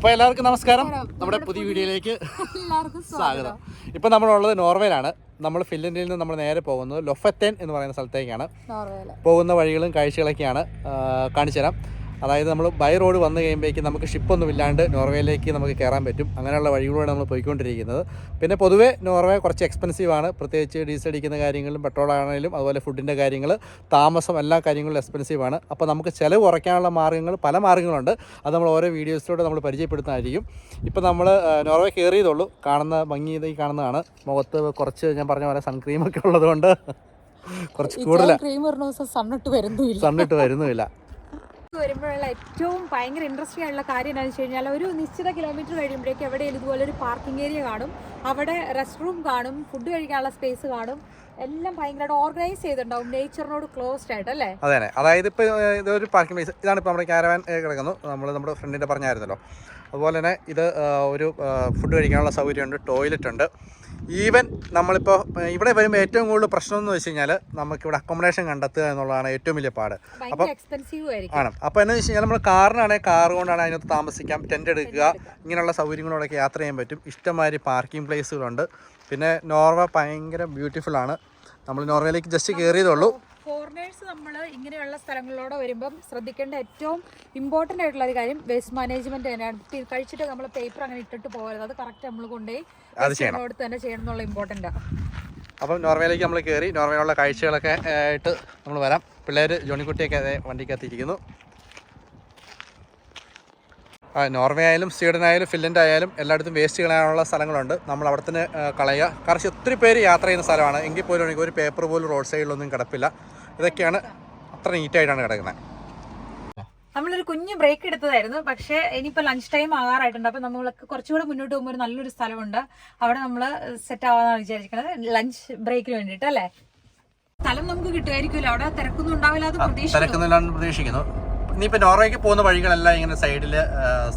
അപ്പോൾ എല്ലാവർക്കും നമസ്കാരം. നമ്മുടെ പുതിയ വീഡിയോയിലേക്ക് സ്വാഗതം. ഇപ്പൊ നമ്മളുള്ളത് നോർവേയിലാണ്. നമ്മൾ ഫിൻലൻഡിൽ നിന്ന് നമ്മൾ നേരെ പോകുന്നത് ലൊഫറ്റൻ എന്ന് പറയുന്ന സ്ഥലത്തേക്കാണ്. പോകുന്ന വഴികളും കാഴ്ചകളൊക്കെയാണ് കാണിച്ചുതരാം. കാണിച്ചു തരാം അതായത് നമ്മൾ ബൈ റോഡ് വന്നു കഴിയുമ്പോഴേക്കും നമുക്ക് ഷിപ്പൊന്നും ഇല്ലാണ്ട് നോർവേയിലേക്ക് നമുക്ക് കയറാൻ പറ്റും. അങ്ങനെയുള്ള വഴികളിലൂടെ നമ്മൾ പോയിക്കൊണ്ടിരിക്കുന്നത്. പിന്നെ പൊതുവേ നോർവേ കുറച്ച് എക്സ്പെൻസീവ് ആണ്. പ്രത്യേകിച്ച് ഡീസൽ അടിക്കുന്ന കാര്യങ്ങളും പെട്രോൾ ആണെങ്കിലും അതുപോലെ ഫുഡിന്റെ കാര്യങ്ങൾ താമസം എല്ലാ കാര്യങ്ങളും എക്സ്പെൻസീവ് ആണ്. അപ്പോൾ നമുക്ക് ചിലവ് കുറയ്ക്കാനുള്ള മാർഗങ്ങൾ പല മാർഗങ്ങളുണ്ട് അത് നമ്മൾ ഓരോ വീഡിയോസിലൂടെ നമ്മൾ പരിചയപ്പെടുത്തുന്നതായിരിക്കും. ഇപ്പോൾ നമ്മൾ നോർവേ കയറിയതുള്ളൂ കാണുന്ന ഭംഗി ഇതായി ഈ കാണുന്നതാണ്. മുഖത്ത് കുറച്ച് ഞാൻ പറഞ്ഞ പോലെ സൺക്രീമൊക്കെ ഉള്ളതുകൊണ്ട് കുറച്ച് കൂടുതലാണ് ദിവസം സണ്ണിട്ട് വരുന്നില്ല സണ്ണിട്ട് വരുന്നുമില്ല. വരുമ്പോഴുള്ള ഏറ്റവും ഭയങ്കര ഇൻട്രസ്റ്റിംഗ് ആയിട്ടുള്ള കാര്യം എന്താണെന്ന് വെച്ച് കഴിഞ്ഞാൽ ഒരു നിശ്ചിത കിലോമീറ്റർ കഴിയുമ്പോഴേക്കും എവിടെയെങ്കിലും ഇതുപോലെ ഒരു പാർക്കിംഗ് ഏരിയ കാണും. അവിടെ റെസ്റ്റ് റൂം കാണും ഫുഡ് കഴിക്കാനുള്ള സ്പേസ് കാണും. എല്ലാം ഭയങ്കരമായിട്ട് ഓർഗനൈസ് ചെയ്തിട്ടുണ്ടാവും. നേച്ചറിനോട് ക്ലോസ്ഡ് ആയിട്ട് അല്ലേ? അതെ അതെ അതായത് ഇപ്പോൾ ഇതൊരു പാർക്കിംഗ് പ്ലേസ് ഇതാണ് ഇപ്പോൾ നമ്മുടെ ക്യാരവാൻ കിടക്കുന്നു. നമ്മൾ നമ്മുടെ ഫ്രണ്ടിന്റെ പറഞ്ഞായിരുന്നല്ലോ. അതുപോലെ തന്നെ ഇത് ഒരു ഫുഡ് കഴിക്കാനുള്ള സൗകര്യമുണ്ട് ടോയ്ലറ്റ് ഉണ്ട്. ഈവൻ നമ്മളിപ്പോൾ ഇവിടെ വരുമ്പോൾ ഏറ്റവും കൂടുതൽ പ്രശ്നം എന്ന് വെച്ച് കഴിഞ്ഞാൽ നമുക്കിവിടെ അക്കോമഡേഷൻ കണ്ടെത്തുക എന്നുള്ളതാണ് ഏറ്റവും വലിയ പാട്. അപ്പം ആണ്. അപ്പോൾ എന്ന് വെച്ച് കഴിഞ്ഞാൽ നമ്മൾ കാറിനാണെങ്കിൽ കാർ കൊണ്ടാണ് അതിനകത്ത് താമസിക്കാം ടെന്റ് എടുക്കുക ഇങ്ങനെയുള്ള സൗകര്യങ്ങളോടൊക്കെ യാത്ര ചെയ്യാൻ പറ്റും. ഇഷ്ടമാതിരി പാർക്കിംഗ് പ്ലേസുകളുണ്ട് പിന്നെ നോർവ ഭയങ്കര ബ്യൂട്ടിഫുൾ ആണ്. നമ്മൾ നോർവേയിലേക്ക് ജസ്റ്റ് കയറിയതുള്ളൂ ഫോറിനേഴ്സ് നമ്മൾ ഇങ്ങനെയുള്ള സ്ഥലങ്ങളിലൂടെ വരുമ്പം ശ്രദ്ധിക്കേണ്ട ഏറ്റവും ഇമ്പോർട്ടന്റ് ആയിട്ടുള്ള ഒരു കാര്യം വേസ്റ്റ് മാനേജ്മെന്റ് തന്നെയാണ്. കഴിച്ചിട്ട് നമ്മൾ പേപ്പർ അങ്ങനെ ഇട്ടിട്ട് പോകരുത്. അത് കറക്റ്റ് നമ്മൾ കൊണ്ടുപോയി അത് ചെയ്യണം. അടുത്ത് തന്നെ ചെയ്യണം എന്നുള്ള ഇമ്പോർട്ടന്റ് അപ്പം നോർവേയിലേക്ക് നമ്മൾ കയറി നോർമയിലുള്ള കാഴ്ചകളൊക്കെ ആയിട്ട് നമ്മൾ വരാം. പിള്ളേർ ജോണിക്കുട്ടിയൊക്കെ അതേ വണ്ടിക്കകത്തിരിക്കുന്നു നോർവേ ആയാലും സ്വീഡൻ ആയാലും ഫിൻലൻഡ് ആയാലും എല്ലായിടത്തും വേസ്റ്റ് കളയാനുള്ള സ്ഥലങ്ങളുണ്ട്. നമ്മൾ അവിടെ തന്നെ കളയുക. കാരണം ഒത്തിരി പേര് യാത്ര ചെയ്യുന്ന സ്ഥലമാണ്. എങ്കിൽ പോലും എനിക്ക് ഒരു പേപ്പർ പോലും റോഡ് സൈഡിലൊന്നും കിടപ്പില്ല. ഇതൊക്കെയാണ് അത്ര നീറ്റായിട്ടാണ് കിടക്കുന്നത്. നമ്മളൊരു കുഞ്ഞു ബ്രേക്ക് എടുത്തതായിരുന്നു. പക്ഷേ ഇനിയിപ്പോൾ ലഞ്ച് ടൈം ആകാറായിട്ടുണ്ട്. അപ്പം നമ്മൾക്ക് കുറച്ചുകൂടെ മുന്നോട്ട് പോകുമ്പോൾ ഒരു നല്ലൊരു സ്ഥലമുണ്ട്. അവിടെ നമ്മൾ സെറ്റ് ആവാന്നാണ് വിചാരിക്കുന്നത് ലഞ്ച് ബ്രേക്കിന് വേണ്ടിയിട്ട് അല്ലേ? സ്ഥലം നമുക്ക് കിട്ടുമായിരിക്കുമല്ലോ. അവിടെ തിരക്കൊന്നും ഉണ്ടാവില്ല അത് പ്രതീക്ഷിക്കുന്നു. തിരക്കുന്നില്ലാന്ന് ഇപ്പോൾ നോർവേക്ക് പോകുന്ന വഴികളെല്ലാം ഇങ്ങനെ സൈഡിൽ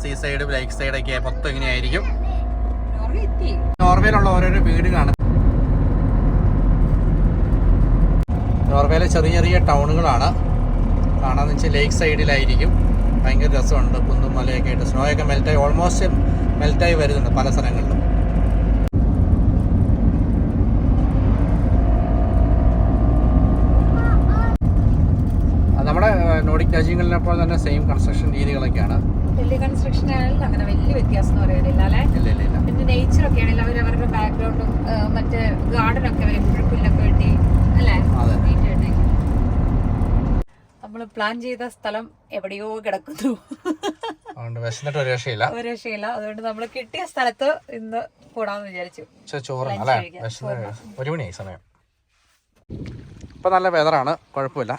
സീ സൈഡ് ലേക്ക് സൈഡൊക്കെ മൊത്തം ഇങ്ങനെയായിരിക്കും നോർവേയിലുള്ള ഓരോരോ വീടുകളാണ്. നോർവേയിലെ ചെറിയ ചെറിയ ടൗണുകളാണ്. കാണാന്ന് വെച്ചാൽ ലേക്ക് സൈഡിലായിരിക്കും ഭയങ്കര രസമുണ്ട്. കുന്നും മലയൊക്കെ ആയിട്ട്. സ്നോയൊക്കെ മെൽറ്റായി ഓൾമോസ്റ്റ് മെൽറ്റായി വരുന്നുണ്ട് പല സ്ഥലങ്ങളിലും അത് നമ്മുടെ നോഡിക് പോലെ തന്നെ സെയിം കൺസ്ട്രക്ഷൻ രീതികളൊക്കെയാണ്. വലിയ കൺസ്ട്രക്ഷൻ ആണെങ്കിലും അങ്ങനെ വലിയ വ്യത്യാസം എന്ന് പറയുന്നില്ല അല്ലേ പിന്നെ നേച്ചർ ഒക്കെ ആണെങ്കിൽ അവർ അവരുടെ ബാക്ക്ഗ്രൗണ്ടും മറ്റേ ഗാർഡൻ ഒക്കെ എപ്പോഴും പുല്ലൊക്കെ വെട്ടി അല്ലേ. നമ്മൾ പ്ലാൻ ചെയ്ത സ്ഥലം എവിടെയോ കിടക്കുന്നു. അതുകൊണ്ട് ഒരു രക്ഷയില്ല. ഒരു രക്ഷയില്ല. അതുകൊണ്ട് നമ്മൾ കിട്ടിയ സ്ഥലത്ത് ഇന്ന് കൂടാന്ന് വിചാരിച്ചു. കഴിക്കാം. ഒരു മണിയായി സമയം. ഇപ്പം നല്ല വെതറാണ് കുഴപ്പമില്ല.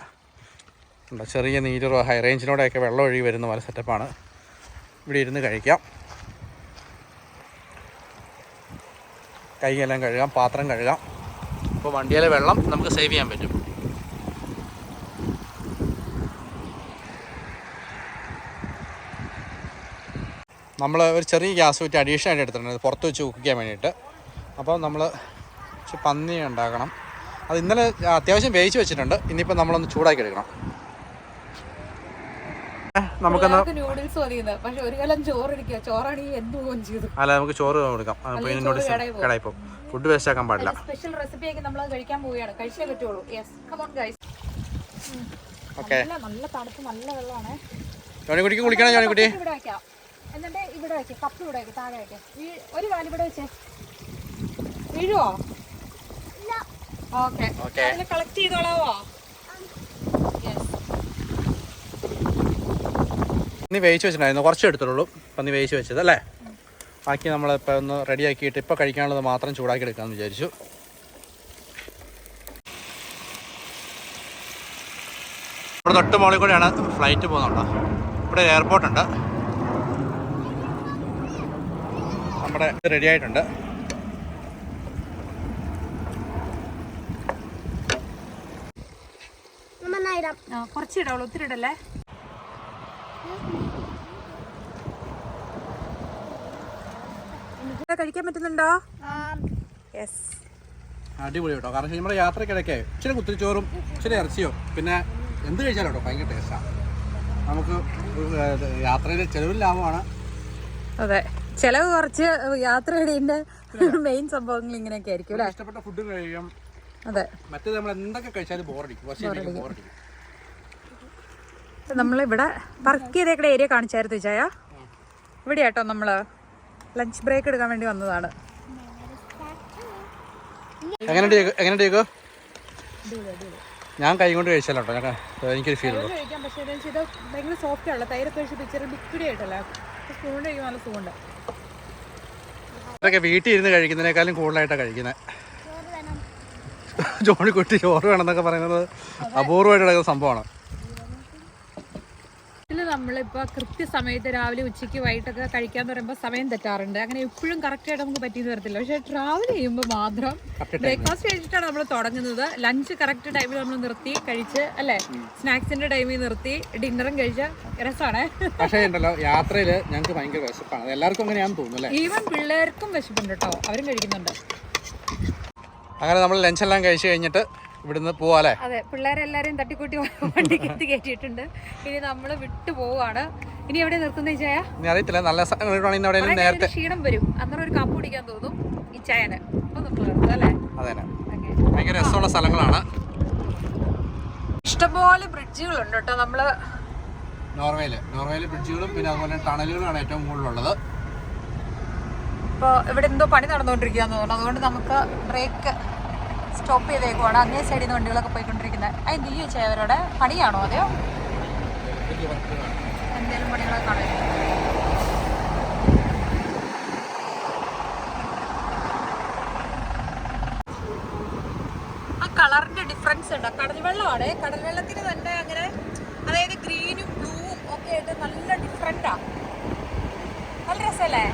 ഉണ്ട് ചെറിയ നീരോ ഹൈ റേഞ്ചിനോടെയൊക്കെ വെള്ളം ഒഴുകി വരുന്ന പോലെ സെറ്റപ്പാണ് ഇവിടെ ഇരുന്ന് കഴിക്കാം. കൈയെല്ലാം കഴുകാം പാത്രം കഴുകാം. അപ്പോൾ വണ്ടിയിലെ വെള്ളം നമുക്ക് സേവ് ചെയ്യാൻ പറ്റും. നമ്മൾ ഒരു ചെറിയ ഗ്യാസ് വെച്ച് അഡീഷണൽ ആയിട്ട് എടുത്തിട്ടുണ്ട്. പുറത്ത് വെച്ച് കുക്ക് ചെയ്യാൻ വേണ്ടിയിട്ട് അപ്പോൾ നമ്മൾ പന്നി ഉണ്ടാക്കണം. അത് ഇന്നലെ അത്യാവശ്യം വേവിച്ച് വെച്ചിട്ടുണ്ട്. ഇനിയിപ്പോൾ നമ്മളൊന്ന് ചൂടാക്കി എടുക്കണം. നമുക്കൊന്ന് നൂഡിൽസ് മതിയെന്ന്. പക്ഷെ ഒരു കാലം ചോറ് ഇരിക്കുക ചോറാണെങ്കിൽ എന്ത് പോകും ചെയ്തു. അല്ല നമുക്ക് ചോറ് കൊടുക്കാം. അപ്പോൾ ചോറ് പോകും. കടായി പോകും. ഫുഡ് വേസ്റ്റ് ആക്കാൻ പാടില്ല. സ്പെഷ്യൽ റെസിപ്പി ആക്കി നമ്മൾ കഴിക്കാൻ പോവുകയാണ്. കഴിച്ചേ പറ്റുള്ളൂ. യെസ് കമോൺ ഗൈസ് ഓക്കെ നല്ല തണുപ്പ് നല്ല വെള്ളമാണ്. ജോണിക്കുട്ടിക്ക് കുളിക്കണം ജോണിക്കുട്ടി. ഇവിടെ വെക്കാം. എന്നിട്ട് ഇവിടെ വെക്കാം. കപ്പ് ഇവിടെ വെക്കാം താഴെ വെക്കാം. ഈ ഒരു കാലം ഇവിടെ വെച്ചേ. വീഴുവോ? ഓക്കെ കളക്ട് ചെയ്തോളാവോ? ഇനി വേവിച്ച് വെച്ചിട്ടുണ്ടായിരുന്നു. കുറച്ച് എടുത്തുള്ളൂ നീ വേവിച്ച് വെച്ചത് അല്ലേ? ബാക്കി നമ്മളിപ്പോൾ ഒന്ന് റെഡിയാക്കിയിട്ട് ഇപ്പോൾ കഴിക്കാനുള്ളത് മാത്രം ചൂടാക്കി എടുക്കാമെന്ന് വിചാരിച്ചു. ഇവിടെ തൊട്ട് മുകളിൽ കൂടെയാണ് ഫ്ലൈറ്റ് പോകുന്നുണ്ടോ ഇവിടെ എയർപോർട്ട് ഉണ്ട്. നമ്മുടെ റെഡി ആയിട്ടുണ്ട്. കുറച്ചിടാവുള്ളൂ കുറച്ച് ഇടാവുള്ളൂ ഒത്തിരി ഇടല്ലേ? കഴിക്കാൻ പറ്റുന്നുണ്ടോ? യെസ് അടിപൊളി കേട്ടോ കാരണം നമ്മുടെ യാത്രക്കിടയ്ക്ക് ഇച്ചിരി കുത്തിരിച്ചോറും ഇച്ചിരി ഇറച്ചിയോ പിന്നെ എന്ത് കഴിച്ചാലും കേട്ടോ ഭയങ്കര ടേസ്റ്റാണ് നമുക്ക് യാത്രയുടെ ചെലവിൽ ലാഭമാണ്. അതെ. ചെലവ് കുറച്ച് യാത്രയുടെ മെയിൻ സംഭവങ്ങൾ ഇങ്ങനെയൊക്കെ ആയിരിക്കും അല്ലേ? ഇഷ്ടപ്പെട്ട ഫുഡ് കഴിക്കാം. അതെ. മറ്റേത് നമ്മൾ എന്തൊക്കെ കഴിച്ചാലും ബോറടിക്കും. നമ്മളിവിടെ വർക്ക് ചെയ്തേക്കടെ ഏരിയ കാണിച്ചായിരുന്നു ചായ ഇവിടെ ആട്ടോ നമ്മൾ. ലഞ്ച് ബ്രേക്ക് എടുക്കാൻ വേണ്ടി വന്നതാണ്. എങ്ങനെയുണ്ട് ചേക്കോ? എങ്ങനെയുണ്ട് ചേക്കോ ഞാൻ കൈ കൊണ്ട് കഴിച്ചാലോട്ടോ ഞാൻ എനിക്കൊരു ഫീൽ ഉള്ളൂ. പക്ഷേ ഇത് ഭയങ്കര സോഫ്റ്റ് ആണല്ലോ. തൈരൊക്കെ കഴിച്ചിട്ട് ഇച്ചിരി ലിക്വിഡ് ആയിട്ടല്ലേ? സ്പൂൺ കഴിക്കാൻ നല്ല സുഖമുണ്ട്. ഇതൊക്കെ വീട്ടിൽ ഇരുന്ന് കഴിക്കുന്നതിനേക്കാളും കൂടുതലായിട്ടാണ് കഴിക്കുന്നത്. ജോണി കുട്ടി ചോറ് വേണമെന്നൊക്കെ പറയുന്നത് അപൂർവമായിട്ട് നടക്കുന്ന സംഭവമാണ്. നമ്മളിപ്പോൾ കൃത്യസമയത്ത് രാവിലെ ഉച്ചയ്ക്ക് വൈകിട്ടൊക്കെ കഴിക്കാന്ന് പറയുമ്പോൾ സമയം തെറ്റാറുണ്ട്. അങ്ങനെ എപ്പോഴും കറക്റ്റായിട്ട് നമുക്ക് പറ്റിയെന്ന് വരത്തില്ല. പക്ഷേ ട്രാവൽ ചെയ്യുമ്പോൾ മാത്രം ബ്രേക്ക്ഫാസ്റ്റ് കഴിച്ചിട്ടാണ് നമ്മൾ തുടങ്ങുന്നത്. ലഞ്ച് കറക്റ്റ് ടൈമിൽ നമ്മൾ നിർത്തി കഴിച്ച് അല്ലേ? സ്നാക്സിന്റെ ടൈമിൽ നിർത്തി ഡിന്നറും കഴിച്ച രസമാണ് പക്ഷേ ഉണ്ടല്ലോ യാത്രയിൽ ഞങ്ങൾക്ക് ഭയങ്കര വിശപ്പാണ്. എല്ലാവർക്കും അങ്ങനെയാണെന്ന് തോന്നുന്നു ഈവൻ പിള്ളേർക്കും വിശപ്പുണ്ട് കേട്ടോ അവരും കഴിക്കുന്നുണ്ട്. അങ്ങനെ നമ്മൾ ലഞ്ചെല്ലാം കഴിച്ച് കഴിഞ്ഞിട്ട് ഇവിടുന്ന് പോവാല്ലേ? അതെ പിള്ളേരെല്ലാരെയും തട്ടിക്കൂട്ടി വണ്ടിക്കകത്ത് കയറ്റിയിട്ടുണ്ട്. ഇനി നമ്മൾ വിട്ടു പോവാണ് ഇനി എവിടെ നിർത്തുന്ന ചായ ഇനി അറിയത്തില്ല നല്ല സ്ഥലം നേരത്തെ. നേരം ക്ഷീണം വരും. അന്നേരം ഒരു കാപ്പ് കുടിക്കാൻ തോന്നും ഈ ചായന് അപ്പൊ നമ്മൾ നിർത്തും അല്ലേ? അതെ. ഭയങ്കര രസമുള്ള സ്ഥലങ്ങളാണ്. ഇഷ്ടംപോലെ ബ്രിഡ്ജുകളുണ്ട് കേട്ടോ നമ്മൾ. നോർവേയിൽ നോർവേയിൽ ബ്രിഡ്ജുകളും പിന്നെ അതുപോലെ ടണലുകളാണ് ഏറ്റവും കൂടുതലുള്ളത്. ഇപ്പൊ ഇവിടെ എന്തോ പണി നടന്നുകൊണ്ടിരിക്കുകയെന്ന് തോന്നുന്നു. അതുകൊണ്ട് നമുക്ക് ബ്രേക്ക് സ്റ്റോപ്പ് ചെയ്തേക്കുവാണ്. അങ്ങേ സൈഡിൽ നിന്ന് വണ്ടികളൊക്കെ പോയിക്കൊണ്ടിരിക്കുന്നത്. അതിന് ചോദിച്ചാൽ അവരോടെ പണിയാണോ അതെയോ? എന്തെങ്കിലും പണികളൊക്കെ കാണും ആ കളറിന്റെ ഡിഫറൻസ് ഉണ്ട്. കടൽ വെള്ളമാണ്. കടൽ വെള്ളത്തിന് തന്നെ അങ്ങനെ അതായത് ഗ്രീനും ബ്ലൂവും ഒക്കെ ആയിട്ട് നല്ല ഡിഫറെന്റാ നല്ല രസമല്ലേ?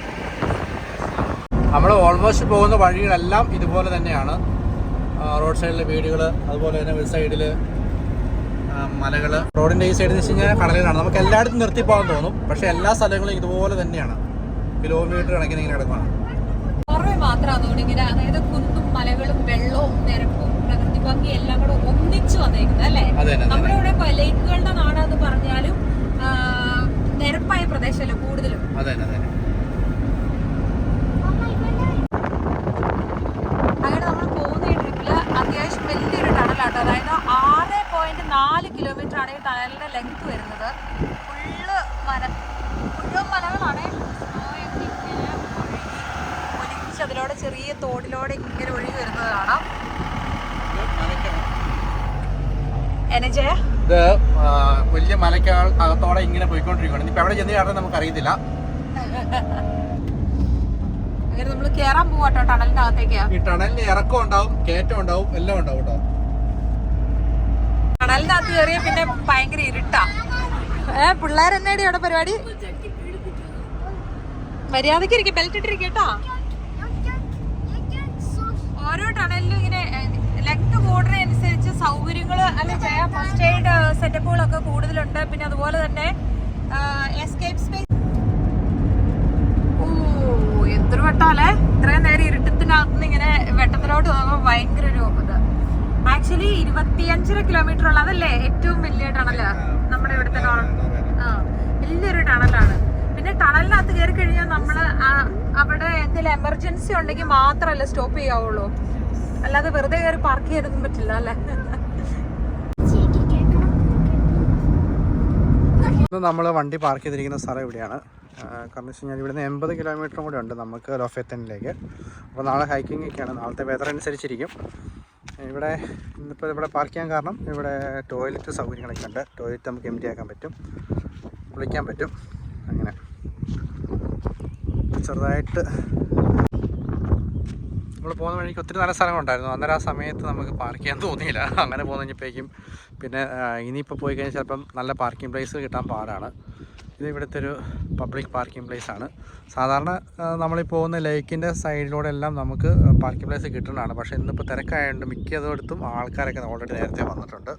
നമ്മൾ ഓൾമോസ്റ്റ് പോകുന്ന വഴികളെല്ലാം ഇതുപോലെ തന്നെയാണ്. റോഡ് സൈഡിലെ വീടുകൾ അതുപോലെ തന്നെ ഒരു സൈഡിൽ മലകൾ റോഡിന്റെ ഈ സൈഡിൽ വെച്ച് കഴിഞ്ഞാൽ കടലിലാണ് നമുക്ക് എല്ലായിടത്തും നിർത്തി പോകാൻ തോന്നും. പക്ഷെ എല്ലാ സ്ഥലങ്ങളും ഇതുപോലെ തന്നെയാണ്. കിലോമീറ്റർ കണക്കിന് ഇങ്ങനെ കിടക്കുകയാണ് മാത്രം തോന്നുന്നു അതായത് കുന്നും മലകളും വെള്ളവും നിരപ്പും പ്രകൃതി ഭംഗി എല്ലാം കൂടെ ഒന്നിച്ചു വന്നേക്കുന്നത് അല്ലേ? നമ്മുടെ ഇവിടെ ലേക്കുകളുടെ നാടാന്ന് പറഞ്ഞാലും നിരപ്പായ പ്രദേശമല്ലേ കൂടുതലും? അതെ അതെ തന്നെ അങ്ങനെ നമ്മൾ പോകുന്ന ഈ ട്രിപ്പിൽ അത്യാവശ്യം വലിയൊരു ടണലാട്ടോ അതായത് ആറ് പോയിന്റ് നാല് കിലോമീറ്റർ ആണ് ഈ ടണലിന്റെ ലെങ്ത് വരുന്നത് ഫുള്ള് മല മുഴുവൻ മലകളാണ് ഒലിച്ച് അതിലൂടെ ചെറിയ തോടിലൂടെ ഇങ്ങനെ ഒഴുകി വരുന്നത് കാണാം. എനജയ ഇത് വലിയ മലയ്ക്ക് അകത്തോടെ ഇങ്ങനെ പോയിക്കൊണ്ടിരിക്കുകയാണ്. ഇപ്പൊ എവിടെ ചെന്ന് ചാടുന്നത് നമുക്ക് അറിയത്തില്ല അങ്ങനെ നമ്മൾ കേറാൻ പോവാട്ടോ ടണലിന്റെ അകത്തേക്ക്. ഈ ടണലിന് ഇറക്കം ഉണ്ടാവും കയറ്റം ഉണ്ടാവും എല്ലാം ഉണ്ടാവും കേട്ടോ. ടണലിന്റെ അകത്ത് കയറിയ പിന്നെ ഭയങ്കര ഇരുട്ടാ. ഏ പിള്ളേരെന്നേടി അവിടെ പരിപാടി? മര്യാദയ്ക്ക് ഇരിക്കും ബെൽറ്റ് ഇട്ടിരിക്കും കേട്ടോ. ഓരോ ടണലിലും ഇങ്ങനെ ലെങ്ത് കൂടുന്നതനുസരിച്ച് സൗകര്യങ്ങൾ അല്ലെങ്കിൽ ഫസ്റ്റ് എയ്ഡ് സെറ്റപ്പുകളൊക്കെ കൂടുതലുണ്ട്. പിന്നെ അതുപോലെ തന്നെ എസ്കേപ്പ് സ്പേസ്. ഓ എന്തൊരു വെട്ടാലേ? ഇത്രയും നേരം ഇരുട്ടത്തിനകത്ത് നിന്ന് ഇങ്ങനെ വെട്ടത്തിലോട്ട് പോകുമ്പോൾ ഭയങ്കര ഒരു ഇത്. ആക്ച്വലി ഇരുപത്തിയഞ്ചര കിലോമീറ്റർ ഉള്ള അതല്ലേ ഏറ്റവും വലിയ ടണൽ. നമ്മുടെ ഇവിടുത്തെ വലിയൊരു ടണലാണ്. പിന്നെ ടണലിനകത്ത് കയറി കഴിഞ്ഞാൽ നമ്മൾ അവിടെ എന്തെങ്കിലും എമർജൻസി ഉണ്ടെങ്കിൽ മാത്രമല്ല സ്റ്റോപ്പ് ചെയ്യാവുള്ളൂ. അല്ലാതെ വെറുതെ കയറി പാർക്ക് ചെയ്യാനൊന്നും പറ്റില്ല അല്ലേ? നമ്മൾ വണ്ടി പാർക്ക് ചെയ്തിരിക്കുന്ന സ്ഥലം ഇവിടെയാണ്. കാരണം വെച്ച് കഴിഞ്ഞാൽ ഇവിടുന്ന് എൺപത് കിലോമീറ്ററും കൂടെ ഉണ്ട് നമുക്ക് ലോഫെത്തനിലേക്ക് അപ്പോൾ നാളെ ഹൈക്കിംഗ് ഒക്കെയാണ്. നാളത്തെ വെതർ അനുസരിച്ചിരിക്കും. ഇവിടെ ഇന്നിപ്പോൾ ഇവിടെ പാർക്ക് ചെയ്യാൻ കാരണം ഇവിടെ ടോയ്ലറ്റ് സൗകര്യങ്ങളൊക്കെ ഉണ്ട്. ടോയ്ലറ്റ് നമുക്ക് എം ആക്കാൻ പറ്റും. കുളിക്കാൻ പറ്റും. അങ്ങനെ. ചെറുതായിട്ട് നമ്മൾ പോകുന്ന വഴിക്ക് ഒത്തിരി നല്ല സ്ഥലങ്ങളുണ്ടായിരുന്നു. അന്നേരം ആ സമയത്ത് നമുക്ക് പാർക്ക് ചെയ്യാൻ തോന്നിയില്ല. അങ്ങനെ പോകുന്ന കഴിഞ്ഞപ്പോഴേക്കും പിന്നെ ഇനിയിപ്പോൾ പോയി കഴിഞ്ഞാൽ ചിലപ്പം നല്ല പാർക്കിംഗ് പ്ലേസ് കിട്ടാൻ പാടാണ്. ഇത് ഇവിടുത്തെ ഒരു പബ്ലിക് പാർക്കിംഗ് പ്ലേസ് ആണ്. സാധാരണ നമ്മൾ പോകുന്ന ലേക്കിന്റെ സൈഡിലൂടെ എല്ലാം നമുക്ക് പാർക്കിംഗ് പ്ലേസ് കിട്ടുന്നതാണ്. പക്ഷേ ഇന്നിപ്പോൾ തിരക്കായതുകൊണ്ട് മിക്കതോടത്തും ആൾക്കാരൊക്കെ ഓൾറെഡി നേരത്തെ വന്നിട്ടുണ്ട്.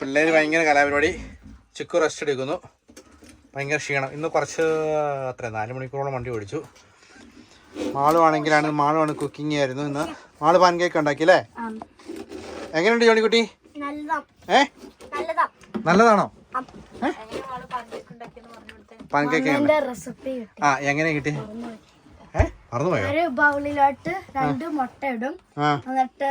പിള്ളേർ ഭയങ്കര കലാപരിപാടി. ചിക്കു റെസ്റ്റ് എടുക്കുന്നു. ഭയങ്കര ക്ഷീണം. ഇന്ന് കുറച്ച് അത്ര നാല് മണിക്കൂറോളം വണ്ടി ഓടിച്ചു. മാളുവാണെങ്കിലാണ് മാളുവാണ് കുക്കിംഗ് ആയിരുന്നു ഇന്ന്. മാൾ പാൻ കേക്ക് ഉണ്ടാക്കി അല്ലേ? എങ്ങനെയുണ്ട് ജോണിക്കുട്ടി? ഏ? നല്ലതാണോ? പാൻ കേക്ക് ആ എങ്ങനെ കിട്ടി? ഏ? മറന്നുപോയോ? ഒരു ബൗളിലോട്ട് രണ്ട് മുട്ട ഇടും എന്നിട്ട്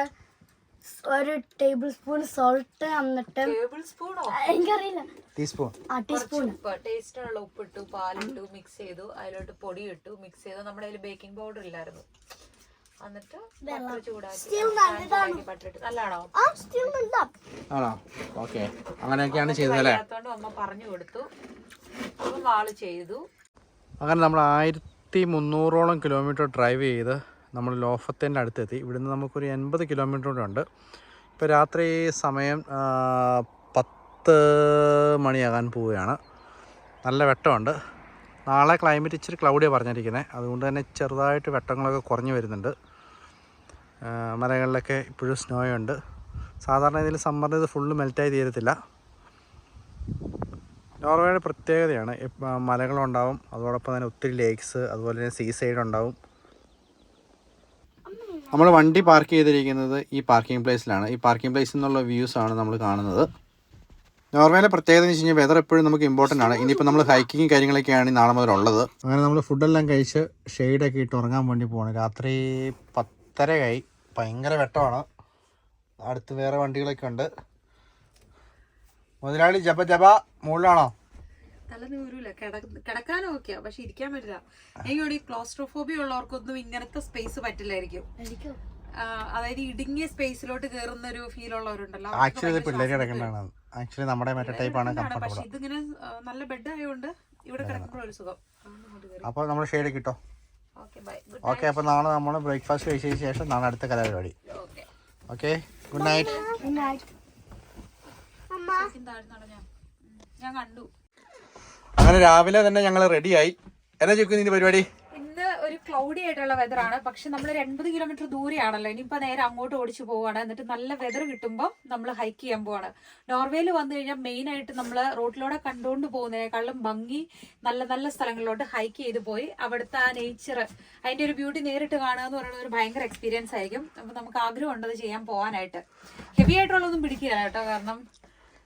ഒരു ടേബിൾ സ്പൂൺ സോൾട്ട് എന്നിട്ട് ടേബിൾ സ്പൂണോ? എനിക്കറിയില്ല. ടീസ്പൂൺ. ആ ടീസ്പൂൺ. ഉപ്പ് ടേസ്റ്റിനുള്ള ഉപ്പിട്ടു പാലിട്ടു മിക്സ് ചെയ്തു അതിലോട്ട് പൊടി ഇട്ടു മിക്സ് ചെയ്തു. നമ്മുടെ കയ്യിൽ ബേക്കിംഗ് പൗഡർ ഇല്ലായിരുന്നു. എന്നിട്ട് ബട്ടർ ചൂടാക്കി. ബട്ടർ ഇട്ട്. നല്ലതാണോ? ആ സ്റ്റിൽ ഉണ്ടാ ആണോ? ഓക്കെ. അങ്ങനെയൊക്കെയാണ് ചെയ്തത് അല്ലേ? അമ്മ പറഞ്ഞു കൊടുത്തു. അപ്പം ആൾ ചെയ്തു. അങ്ങനെ നമ്മൾ ആയിരത്തി മുന്നൂറോളം കിലോമീറ്റർ ഡ്രൈവ് ചെയ്ത് നമ്മൾ ലോഫത്തേന്റെ അടുത്തെത്തി. ഇവിടുന്ന് നമുക്കൊരു എൺപത് കിലോമീറ്റർ ഉണ്ട്. ഇപ്പോൾ രാത്രി സമയം പത്ത് മണിയാകാൻ പോവുകയാണ്. നല്ല വെട്ടമുണ്ട്. നാളെ ക്ലൈമറ്റ് ഇച്ചിരി ക്ലൗഡിയാണ് പറഞ്ഞിരിക്കുന്നത് അതുകൊണ്ട് തന്നെ ചെറുതായിട്ട് വെട്ടങ്ങളൊക്കെ കുറഞ്ഞു വരുന്നുണ്ട്. മലകളിലൊക്കെ ഇപ്പോഴും സ്നോയുണ്ട് സാധാരണ ഇതിൽ സമ്മറിന് ഇത് ഫുള്ള് മെൽറ്റായി തീരത്തില്ല. നോർവേയുടെ പ്രത്യേകതയാണ് മലകളുണ്ടാവും അതോടൊപ്പം തന്നെ ഒത്തിരി ലേക്സ് അതുപോലെ തന്നെ സീ സൈഡ് ഉണ്ടാവും. നമ്മൾ വണ്ടി പാർക്ക് ചെയ്തിരിക്കുന്നത് ഈ പാർക്കിംഗ് പ്ലേസിലാണ് ഈ പാർക്കിംഗ് പ്ലേസിൽ നിന്നുള്ള ആണ് നമ്മൾ കാണുന്നത്. നോർവേയിലെ പ്രത്യേകത എന്ന് വെച്ച് കഴിഞ്ഞാൽ വെതർ എപ്പോഴും നമുക്ക് ഇമ്പോർട്ടന്റ് ആണ്. ഇനിയിപ്പോൾ നമ്മൾ ഹൈക്കിങ് കാര്യങ്ങളൊക്കെയാണ് നാളെ മുതൽ ഉള്ളത് അങ്ങനെ നമ്മൾ ഫുഡെല്ലാം കഴിച്ച് ഷെയ്ഡൊക്കെ ഇട്ട് ഉറങ്ങാൻ വേണ്ടി പോകണം രാത്രി പത്തരയായി ഭയങ്കര വെട്ടമാണ്. അടുത്ത് വേറെ വണ്ടികളൊക്കെ ഉണ്ട്. മുതലാളി ജപ ജപ മുകളിലാണോ? തല നൂരൂല. കിടക്കാനും ഓക്കെയാ പക്ഷെ ഇരിക്കാൻ പറ്റില്ല. എനിക്കോട് ഈ ക്ലോസ്ട്രോഫോബിയ ഉള്ളവർക്കൊന്നും ഇങ്ങനത്തെ സ്പേസ് പറ്റില്ലായിരിക്കും. അതായത് ഇടുങ്ങിയ സ്പേസിലോട്ട് കയറുന്ന ഒരു ഫീൽ ഉള്ളവരുണ്ടല്ലോ ആക്ച്വലി പിള്ളേർ കിടക്കേണ്ടതാണ് ആക്ച്വലി നമ്മുടെ മറ്റേ ടൈപ്പാണ് പക്ഷെ കംഫർട്ടബിൾ ഇതിങ്ങനെ നല്ല ബെഡ് ആയതുകൊണ്ട് ഇവിടെ കിടക്കുമ്പോൾ ഒരു സുഖം. അപ്പോൾ നമ്മൾ ഷെയ്ഡ് കിട്ടോ ഓക്കെ ബൈ. ഗുഡ് ഓക്കെ അപ്പോൾ നാളെ നമ്മൾ ബ്രേക്ക്ഫാസ്റ്റ് കഴിച്ചതിന് ശേഷം നാളെ അടുത്ത കലാപരിപാടി. Okay. Okay good night. Good night. ഞാൻ കണ്ടു. അങ്ങനെ രാവിലെ തന്നെ ഞങ്ങൾ റെഡിയായി എന്നാ ചോദിക്കുന്നു ഇതിന്റെ പരിപാടി? ഇന്ന് ഒരു ക്ലൗഡി ആയിട്ടുള്ള വെതറാണ് പക്ഷെ നമ്മൾ ഒരു എൺപത് കിലോമീറ്റർ ദൂരെയാണല്ലോ. ഇനിയിപ്പോ നേരെ അങ്ങോട്ട് ഓടിച്ചു പോവാണ് എന്നിട്ട് നല്ല വെതർ കിട്ടുമ്പോൾ നമ്മൾ ഹൈക്ക് ചെയ്യാൻ പോവാണ്. നോർവേയിൽ വന്നു കഴിഞ്ഞാൽ മെയിൻ ആയിട്ട് നമ്മൾ റോഡിലൂടെ കണ്ടുകൊണ്ട് പോകുന്നതിനേക്കാളും ഭംഗി നല്ല നല്ല സ്ഥലങ്ങളിലോട്ട് ഹൈക്ക് ചെയ്ത് പോയി. അവിടുത്തെ ആ നേച്ചർ അതിന്റെ ഒരു ബ്യൂട്ടി നേരിട്ട് കാണുക എന്ന് പറയുന്നത് ഒരു ഭയങ്കര എക്സ്പീരിയൻസ് ആയിരിക്കും. അപ്പൊ നമുക്ക് ആഗ്രഹം ഉണ്ടത് ചെയ്യാൻ പോകാനായിട്ട് ഹെവി ആയിട്ടുള്ളതൊന്നും പിടിക്കില്ല കേട്ടോ കാരണം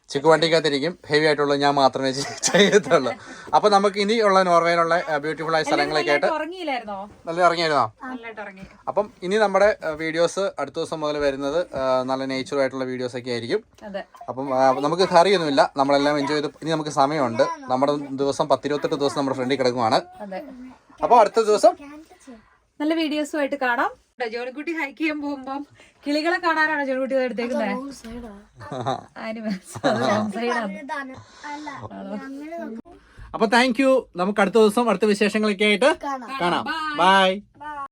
ചിക്കു വണ്ടിക്കകത്തിരിക്കും. ഹെവി ആയിട്ടുള്ള ഞാൻ മാത്രമേ ചെയ്- ചെയ്യത്തുള്ളൂ. അപ്പൊ നമുക്ക് ഇനി ഉള്ള നോർവേയിലുള്ള ബ്യൂട്ടിഫുൾ ആയ സ്ഥലങ്ങളൊക്കെ ആയിട്ട് നല്ല ഇറങ്ങിയായിരുന്നോ? അപ്പം ഇനി നമ്മുടെ വീഡിയോസ് അടുത്ത ദിവസം മുതൽ വരുന്നത് നല്ല നേച്ചർ ആയിട്ടുള്ള വീഡിയോസ് ഒക്കെ ആയിരിക്കും. അപ്പം നമുക്ക് ഹറിയൊന്നുമില്ല നമ്മളെല്ലാം എൻജോയ് ചെയ്ത് ഇനി നമുക്ക് സമയമുണ്ട്. നമ്മുടെ ദിവസം പത്തിരുപത്തെട്ട് ദിവസം നമ്മുടെ ഫ്രണ്ടിൽ കിടക്കുവാണ്. അപ്പോൾ അടുത്ത ദിവസം നല്ല വീഡിയോസുമായിട്ട് കാണാം. ജോലിക്കുട്ടി ഹൈക്ക് ചെയ്യാൻ പോകുമ്പം കിളികളെ കാണാനാണ് ജോളിക്കുട്ടി ഇത് എടുത്തേക്കുന്നത് അപ്പൊ താങ്ക് യു നമുക്ക് അടുത്ത ദിവസം അടുത്ത വിശേഷങ്ങളൊക്കെ ആയിട്ട് കാണാം. കാണാം. ബൈ